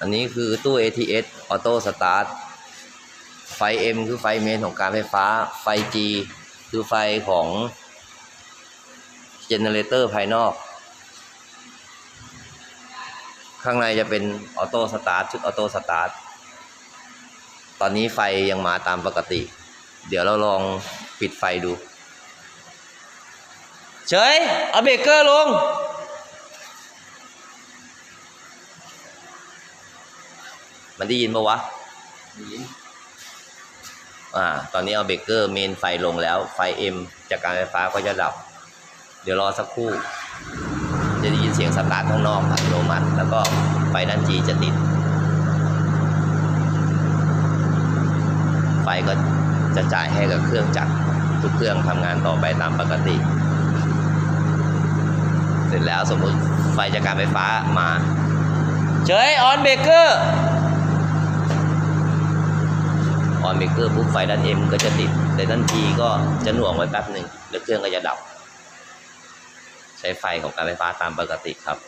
อันนี้คือตู้ ATS ออโต้สตาร์ทไฟ M คือไฟเมนของการไฟฟ้า ไฟ G คือไฟของเจเนเรเตอร์ภายนอก ข้างในจะเป็นออโต้สตาร์ทชุดออโต้สตาร์ทตอนนี้ไฟยังมาตามปกติ เดี๋ยวเราลองปิดไฟดู เฉยเอาเบรกเกอร์ลง มันได้ยินปะวะอ่า ตอนนี้เอาเบรกเกอร์เมนไฟลงแล้ว ไฟ M จากการไฟฟ้าก็จะดับ เดี๋ยวรอสักครู่ จะได้ยินเสียงสตาร์ทข้างนอกอัตโนมัติ แล้วก็ไฟด้าน G จะติด ไฟก็จะจ่ายให้กับเครื่องจักรทุกเครื่องทำงานต่อไปตามปกติ เสร็จแล้วสมมุติไฟจากการไฟฟ้ามา เฉยออนเบรกเกอร์ออน เมกเกอร์ปุ๊บไฟด้านเอ็มก็จะติดแต่ด้าน G ก็จะหน่วงไว้แป๊บหนึ่งแล้วเครื่องก็จะดับ ใช้ไฟของการไฟฟ้าตามปกติครับ